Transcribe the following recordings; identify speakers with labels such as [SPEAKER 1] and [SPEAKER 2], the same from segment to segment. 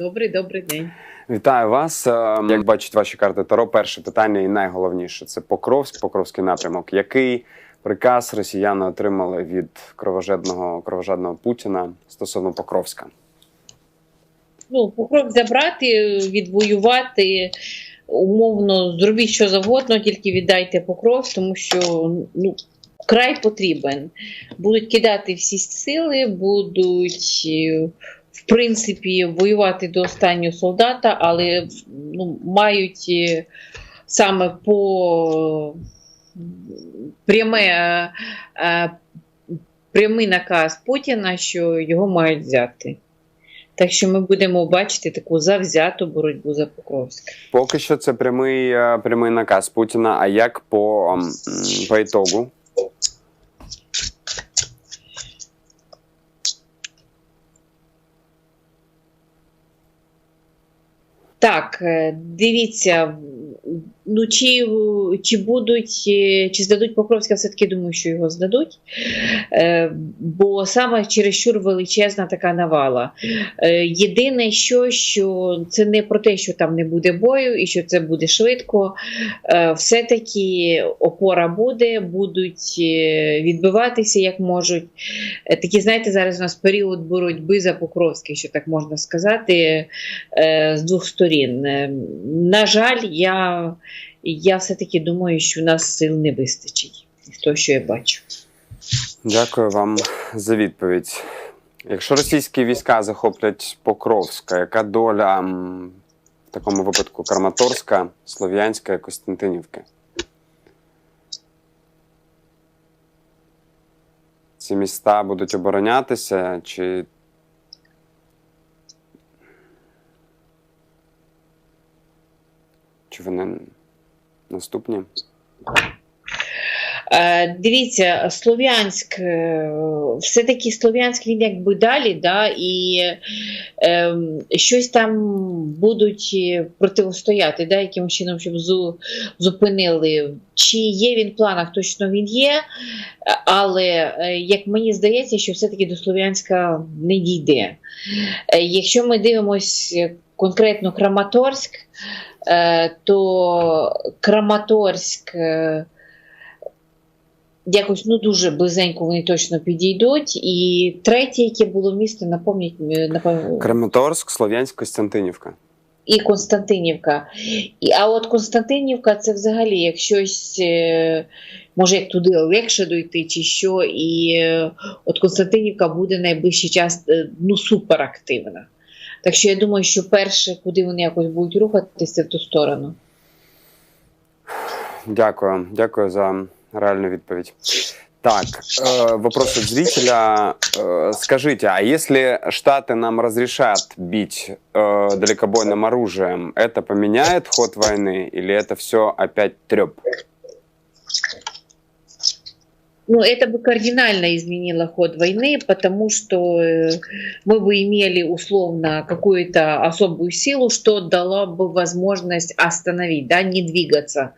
[SPEAKER 1] Добрий, добрий день.
[SPEAKER 2] Вітаю вас. Е, Як бачать ваші карти Таро, перше питання і найголовніше це Покровськ, Покровський напрямок. Який приказ росіяни отримали від кровожадного кровожадного Путіна стосовно Покровська?
[SPEAKER 1] Ну, покров забрати, відвоювати, умовно, зробіть що завгодно, тільки віддайте покров, тому що ну, край потрібен. Будуть кидати всі сили, будуть, е, в принципі, воювати до останнього солдата, але ну, мають е, саме по пряме, е, прямий наказ Путіна, що його мають взяти. Так що ми будемо бачити таку завзяту боротьбу за Покровськ.
[SPEAKER 2] Поки що це прямий, е, прямий наказ Путіна. А як по, по ітогу?
[SPEAKER 1] Так, е, дивіться, ну чи, чи будуть, е, чи здадуть Покровська, все-таки думаю, що його здадуть. Е, Бо саме чересчур величезна така навала. Е, Єдине, що, що це не про те, що там не буде бою і що це буде швидко. Е, Все-таки опора буде, будуть е, відбиватися як можуть. Е, Такі, знаєте, зараз у нас період боротьби за Покровський, що так можна сказати, е, з двох сторін. Е, На жаль, я, я все-таки думаю, що у нас сил не вистачить з того, що я бачу.
[SPEAKER 2] Дякую вам за відповідь. Якщо російські війська захоплять Покровська, яка доля в такому випадку Краматорська, Слов'янська і Костянтинівки? Ці міста будуть оборонятися, чи чи вони наступні?
[SPEAKER 1] Е, Дивіться, Слов'янськ, е, все-таки Слов'янськ він якби далі, да, і е, щось там будуть е, протистояти, да, якимось чином, щоб зу, зупинили. Чи є він в планах, точно він є, але як мені здається, що все-таки до Слов'янська не дійде. Якщо ми дивимося конкретно Краматорськ, то Краматорськ. е, Якось ну дуже близенько вони точно підійдуть. І третє, яке було місто, напомніть, е, напевно,
[SPEAKER 2] Краматорськ, Слов'янськ, Костянтинівка.
[SPEAKER 1] і Константинівка. І, а от Константинівка це взагалі як щось, е, може як туди легше дойти, чи що. І е, от Константинівка буде найближчий час е, ну, суперактивна. Так що я думаю, що перше, куди вони якось будуть рухатися, це в ту сторону.
[SPEAKER 2] Дякую, дякую за реальную відповідь. Так, э, вопрос от зрителя. Э, скажите, а если Штаты нам разрешат бить э, далекобойным оружием, это поменяет ход войны или это все опять треп?
[SPEAKER 1] Ну, это бы кардинально изменило ход войны, потому что э, мы бы имели условно какую-то особую силу, что дало бы возможность остановить, да, не двигаться.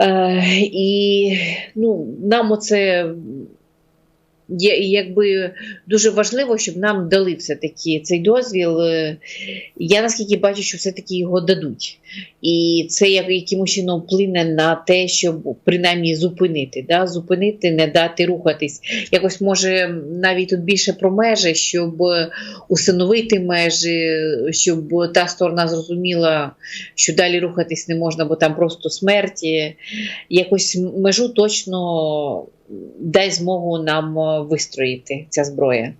[SPEAKER 1] Е, І ну, нам оце є, якби дуже важливо, щоб нам дали все-таки цей дозвіл. Е, Я наскільки бачу, що все-таки його дадуть. І це як якимось чином вплине на те, щоб принаймні зупинити, да? зупинити, не дати рухатись. Якось може навіть тут більше про межі, щоб установити межі, щоб та сторона зрозуміла, що далі рухатись не можна, бо там просто смерті. Якось межу точно дай змогу нам е, вистроїти ця зброя.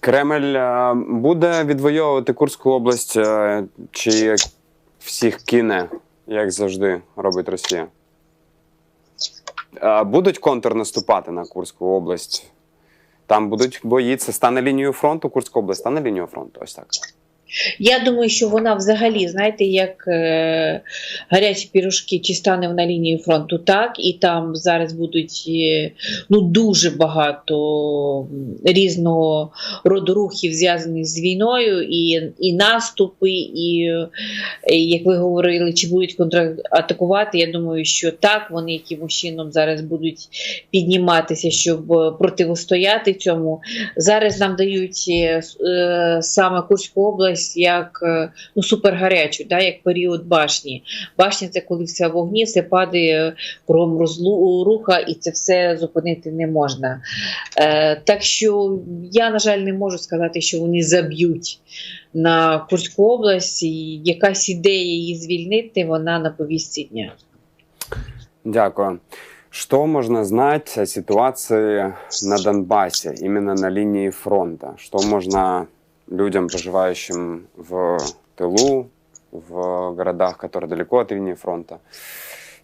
[SPEAKER 2] Кремль е, буде відвоювати Курську область е, чи всіх кине, як завжди робить Росія? Будуть контрнаступати на Курську область. Там будуть бої. Це стане лінією фронту. Курська область стане лінією фронту. Ось так.
[SPEAKER 1] Я думаю, що вона взагалі, знаєте, як е, гарячі пірожки, чи стане на лінії фронту, так, і там зараз будуть е, ну, дуже багато різного роду рухів, зв'язаних з війною, і і наступи, і, і як ви говорили, чи будуть контратакувати. Я думаю, що так, вони якимось чином зараз будуть підніматися, щоб протистояти цьому. Зараз нам дають е, е саме Курську область якось як е, ну, супергарячу, да, як період башні. Башня це коли все в вогні, все падає кругом руха, і це все зупинити не можна. Е, Так що я, на жаль, не можу сказати, що вони заб'ють на Курську область. І якась ідея її звільнити, вона на повістці дня.
[SPEAKER 2] Дякую. Что можно знать о ситуации на Донбассе, именно на линии фронта? Что можно людям, проживающим в тылу, в городах, которые далеко от линии фронта,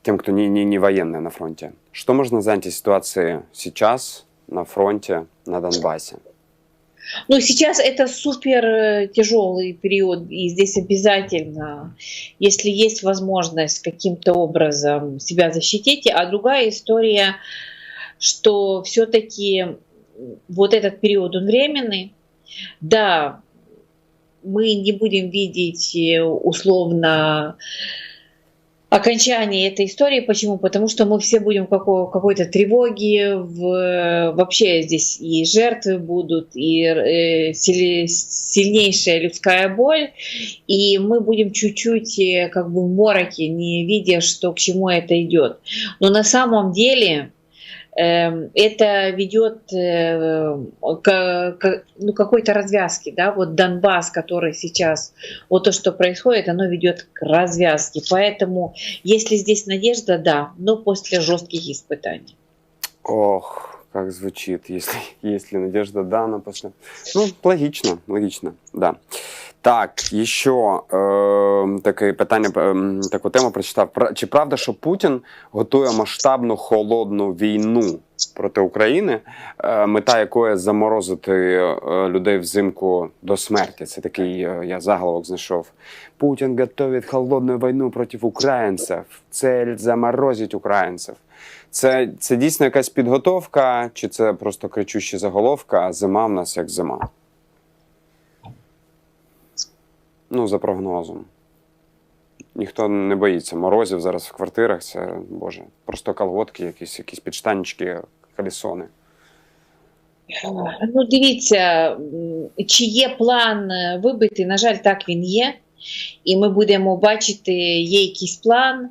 [SPEAKER 2] тем, кто не, не, не военные на фронте. Что можно знать о ситуации сейчас на фронте на Донбассе?
[SPEAKER 1] Ну, сейчас это супер э, тяжелый период, и здесь обязательно, если есть возможность каким-то образом себя защитить. А другая история, что все-таки вот этот период, он временный, да, мы не будем видеть э, условно окончание этой истории. Почему? Потому что мы все будем в какой-то тревоге, в, вообще здесь и жертвы будут, и э, сильнейшая людская боль, и мы будем чуть-чуть э, как бы в мороке, не видя, что к чему это идет. Но на самом деле это ведет э, к, ну, какой-то развязке, да, вот Донбасс, который сейчас, вот то, что происходит, оно ведет к развязке, поэтому если здесь надежда, да, но после жестких испытаний.
[SPEAKER 2] Ох, как звучит, если, если надежда, да, но после... Ну, логично, логично, да. Так, ще е, таке питання, е, таку тему прочитав. Чи правда, що Путін готує масштабну холодну війну проти України, е, мета якої заморозити е, людей взимку до смерті? Це такий е, я заголовок знайшов. Путін готує холодну війну проти українців. Цель заморозить українців. Це це дійсно якась підготовка, чи це просто кричуща заголовка, а зима в нас як зима? Ну, за прогнозом. Ніхто не боїться морозів зараз в квартирах. Це Боже, просто колготки, якісь якісь підштаннички, колісони.
[SPEAKER 1] Ну, дивіться, чи є план вибити, на жаль, так він є. І ми будемо бачити, є якийсь план.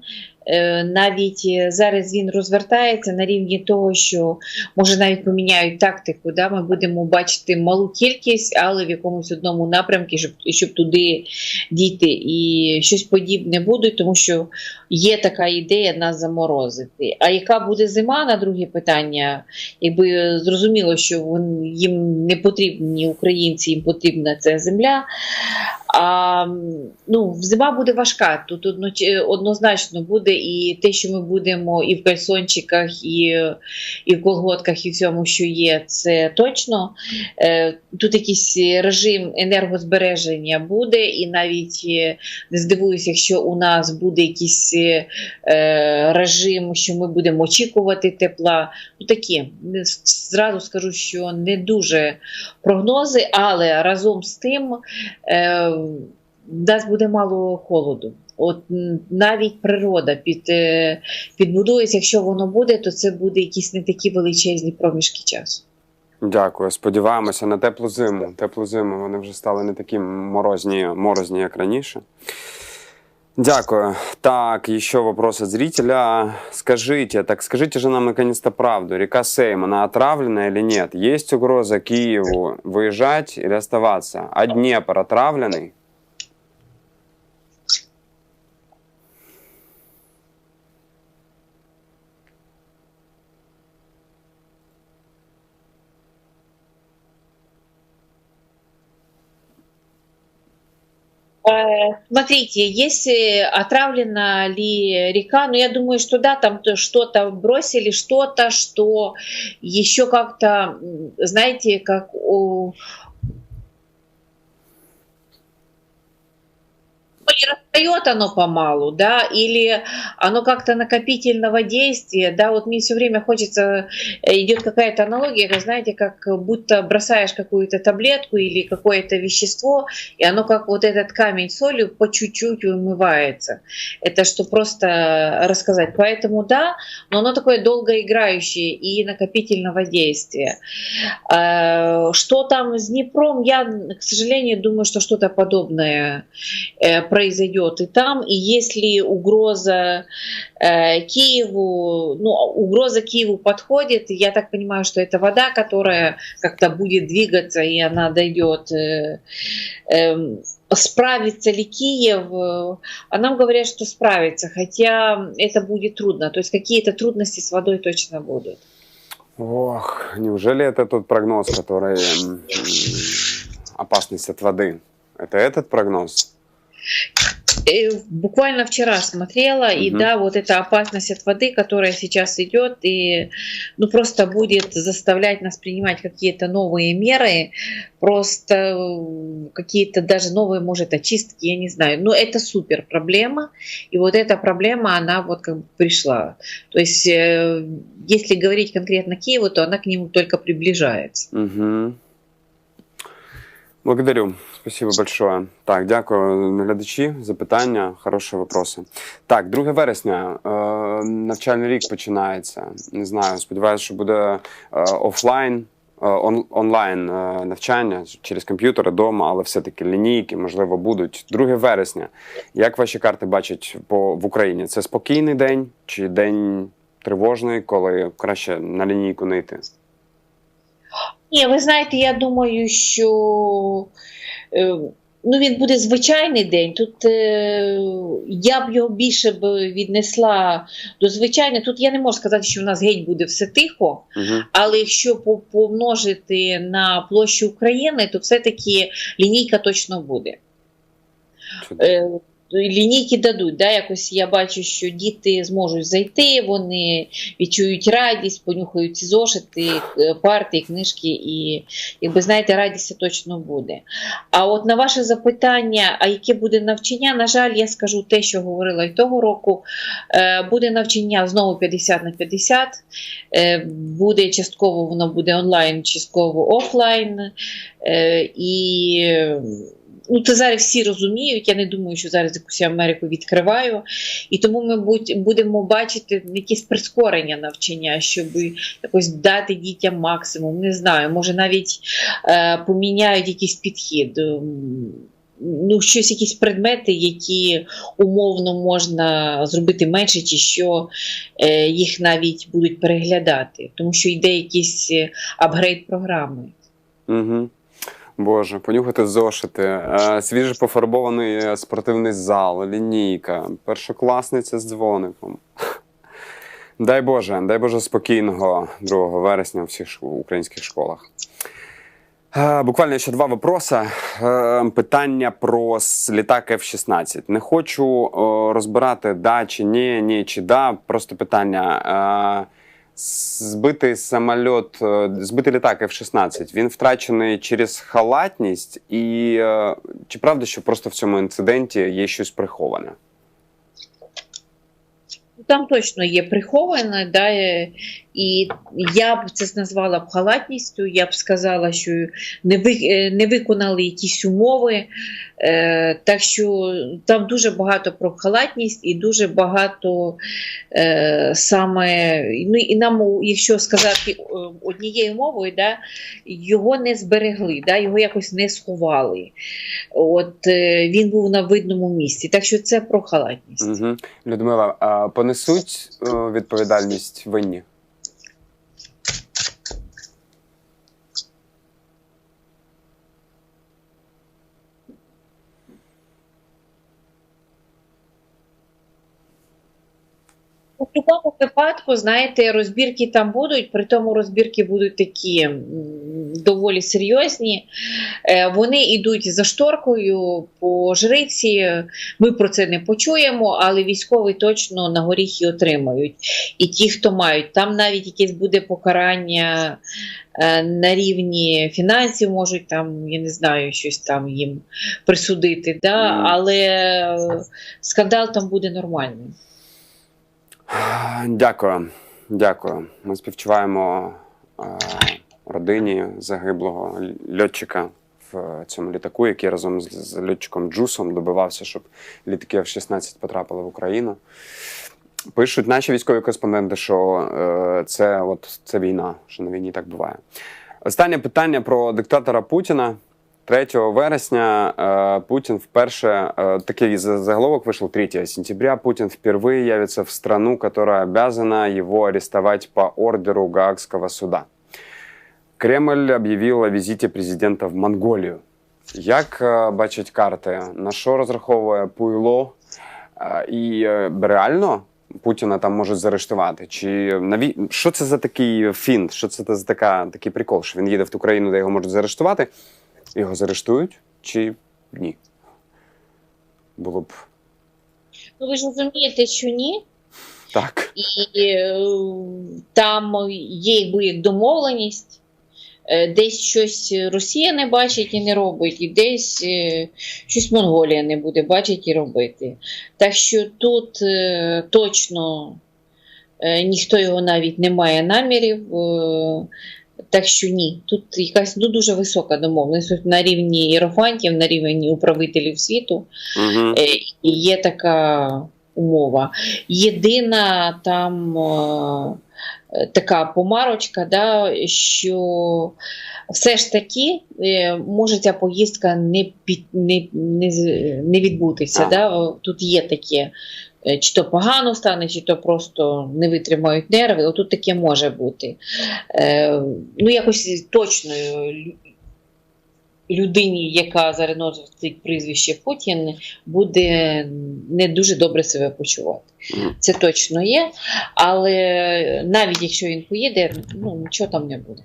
[SPEAKER 1] Е, навіть е, зараз він розвертається на рівні того, що може навіть поміняють тактику. Да? Ми будемо бачити малу кількість, але в якомусь одному напрямку, щоб щоб туди дійти. І щось подібне буде, тому що є така ідея нас заморозити. А яка буде зима на друге питання? Якби зрозуміло, що їм не потрібні українці, їм потрібна ця земля. А ну, зима буде важка. Тут однозначно буде і те, що ми будемо і в кальсончиках, і і в колготках, і всьому, що є, це точно. Е, тут якийсь режим енергозбереження буде, і навіть е, не здивуюся, якщо у нас буде якийсь е, режим, що ми будемо очікувати тепла. Ну такі зразу скажу, що не дуже прогнози, але разом з тим нас буде мало холоду. От навіть природа під, е, підбудується, якщо воно буде, то це буде якісь не такі величезні проміжки часу.
[SPEAKER 2] Дякую. Сподіваємося на теплу зиму. Теплу зиму вони вже стали не такі морозні, морозні як раніше. Дякую. Так, еще вопрос от зрителя. Скажите, так скажите же нам наконец-то правду. Река Сейм, она отравлена или нет? Есть угроза Киеву выезжать или оставаться? А Днепр отравленный?
[SPEAKER 1] Смотрите, если отравлена ли река, ну я думаю, что да, там что-то бросили, что-то, что еще как-то, знаете, как устает оно помалу, да, или оно как-то накопительного действия, да, вот мне все время хочется, э, идет какая-то аналогия, вы знаете, как будто бросаешь какую-то таблетку или какое-то вещество, и оно как вот этот камень солью по чуть-чуть вымывается. Это что просто рассказать. Поэтому да, но оно такое долгоиграющее и накопительного действия. Э, что там с Днепром, я, к сожалению, думаю, что что-то подобное э, произойдет и там. И если угроза э, Киеву, ну, угроза Киеву подходит, я так понимаю, что это вода, которая как-то будет двигаться, и она дойдет эм, справится ли Киев, а нам говорят, что справится, хотя это будет трудно, то есть какие-то трудности с водой точно будут.
[SPEAKER 2] Ох, неужели это тот прогноз, который опасность от воды? Это этот прогноз?
[SPEAKER 1] Э, буквально вчера смотрела, угу. и да, вот эта опасность от воды, которая сейчас идет, и ну просто будет заставлять нас принимать какие-то новые меры, просто э, какие-то даже новые, может, очистки, я не знаю. Но это супер проблема, и вот эта проблема, она вот как бы пришла. То есть, э, если говорить конкретно Киеву, то она к нему только приближается.
[SPEAKER 2] Угу. Благодарю. Спасибо большое. Так, дякую, глядачі. Запитання, хороші вопроси. Так, 2 вересня. Е, навчальний рік починається. Не знаю, сподіваюся, що буде е, офлайн, е, он, онлайн навчання через комп'ютери вдома, але все-таки лінійки, можливо, будуть. 2 вересня. Як ваші карти бачать по в Україні? Це спокійний день чи день тривожний, коли краще на лінійку не йти?
[SPEAKER 1] Ні, ви знаєте, я думаю, що ну, він буде звичайний день. Тут я б його більше б віднесла до звичайного. Тут я не можу сказати, що в нас геть буде все тихо, угу. але якщо помножити на площу України, то все-таки лінійка точно буде. Чудово лінійки дадуть. Да? Якось я бачу, що діти зможуть зайти, вони відчують радість, понюхають ці зошити, е, партії, книжки, і, якби знаєте, радість точно буде. А от на ваше запитання, а яке буде навчання, на жаль, я скажу те, що говорила і того року. Е, буде навчання знову 50 на 50, е, буде частково воно буде онлайн, частково офлайн. І ну це зараз всі розуміють. Я не думаю, що зараз якусь Америку відкриваю. І тому ми будемо бачити якісь прискорення навчання, щоб якось дати дітям максимум. Не знаю, може навіть е, поміняють якийсь підхід. Ем, ну, щось, якісь предмети, які умовно можна зробити менше, чи що е, їх навіть будуть переглядати, тому що йде якийсь е, апгрейд програми.
[SPEAKER 2] Угу. Боже, понюхати зошити, е, свіже пофарбований спортивний зал, лінійка, першокласниця з дзвоником. Дай Боже, дай Боже спокійного 2 вересня у всіх українських школах. Е, буквально ще два вопроси. Е, питання про літак F-16. Не хочу розбирати да чи ні, ні чи да. Просто питання збитий самоліт, е, збитий літак F-16, він втрачений через халатність, і е, чи правда, що просто в цьому інциденті є щось приховане?
[SPEAKER 1] Там точно є приховане, да, і я б це назвала б халатністю. Я б сказала, що не ви, е, не виконали якісь умови. Е, Так що там дуже багато про халатність і дуже багато е, саме. Ну і нам, якщо сказати е, однією мовою, да, його не зберегли, да, його якось не сховали. От е, Він був на видному місці. Так що це про халатність.
[SPEAKER 2] Угу. Людмила, а понесуть е, відповідальність винні?
[SPEAKER 1] У такому випадку, знаєте, розбірки там будуть, при тому розбірки будуть такі доволі серйозні. Е, Вони йдуть за шторкою по жриці. Ми про це не почуємо, але військові точно на горіхи отримають. І ті, хто мають, там навіть якесь буде покарання е, на рівні фінансів, можуть там, я не знаю, щось там їм присудити. Да? Але е, скандал там буде нормальний.
[SPEAKER 2] Дякую. Дякую. Ми співчуваємо е, родині загиблого льотчика в цьому літаку, який разом з, з льотчиком Джусом добивався, щоб літаки F-16 потрапили в Україну. Пишуть наші військові кореспонденти, що е, це, от, це війна, що на війні так буває. Останнє питання про диктатора Путіна. 3 вересня э, Путин вперше, э, такий за- заголовок вышел 3 сентября, Путин впервые явится в страну, которая обязана его арестовать по ордеру Гаагского суда. Кремль об'явив о візиті президента в Монголію. Як е, бачать карти, на що розраховує Пуйло? Е, І е, реально Путіна там можуть заарештувати? Чи наві... що це за такий фінт? Що це за така, такий прикол? Що він їде в ту країну, де його можуть заарештувати? Його заарештують чи ні? Було б
[SPEAKER 1] Ну, ви ж розумієте, що ні.
[SPEAKER 2] так.
[SPEAKER 1] І е, там є якби як домовленість. Е, Десь щось Росія не бачить і не робить, і десь е, щось Монголія не буде бачити і робити. Так що тут точно ніхто його навіть не має намірів. Так що ні, тут якась ну, дуже висока домовленість на рівні іерофантів, на рівні управителів світу.
[SPEAKER 2] Угу.
[SPEAKER 1] Є така умова. Єдина там е, така помарочка, да, що все ж таки е, може ця поїздка не, під, не, не, не відбутися. Да? Тут є таке. Е, Чи то погано стане, чи то просто не витримають нерви. Отут таке може бути. Е, ну, якось точно людині, яка зареносить прізвище Путін, буде не дуже добре себе почувати. Це точно є. Але навіть якщо він поїде, ну нічого там не буде.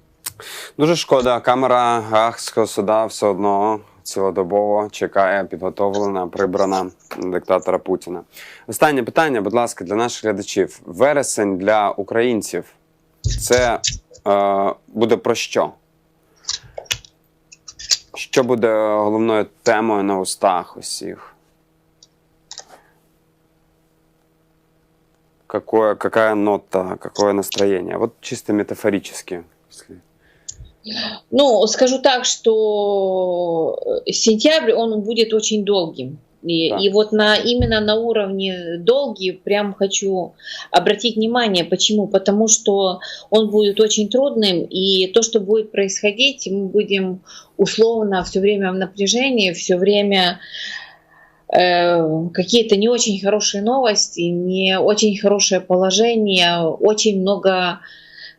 [SPEAKER 2] Дуже шкода. Камера Гаагського суда все одно цілодобово чекає підготовлена, прибрана диктатора Путіна. Останнє питання, будь ласка, для наших глядачів. Вересень для українців це е, буде про що? Що буде головною темою на устах усіх? Какое, какая нота, какое настроение? Вот чисто метафорически. если-
[SPEAKER 1] Ну, скажу так, что э, сентябрь, он будет очень долгим. И,
[SPEAKER 2] Да.
[SPEAKER 1] и вот на, именно на уровне долгий прям хочу обратить внимание. Почему? Потому что он будет очень трудным, и то, что будет происходить, мы будем условно все время в напряжении, все время э, какие-то не очень хорошие новости, не очень хорошее положение, очень много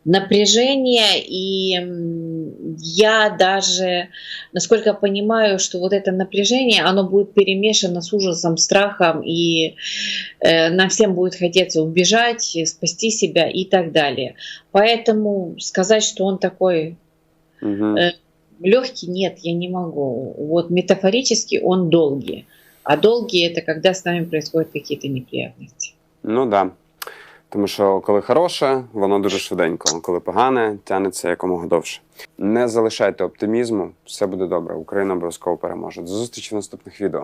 [SPEAKER 1] напряжения, и я даже, насколько понимаю, что вот это напряжение, оно будет перемешано с ужасом, страхом, и э, нам всем будет хотеться убежать, спасти себя и так далее. Поэтому сказать, что он такой
[SPEAKER 2] Мгм.
[SPEAKER 1] Э, легкий, нет, я не могу. Вот метафорически он долгий. А долгий это когда с нами происходят какие-то неприятности.
[SPEAKER 2] Ну да. Тому що коли хороше, воно дуже швиденько, коли погане, тягнеться якомога довше. Не залишайте оптимізму, все буде добре. Україна обов'язково переможе. До зустрічі в наступних відео.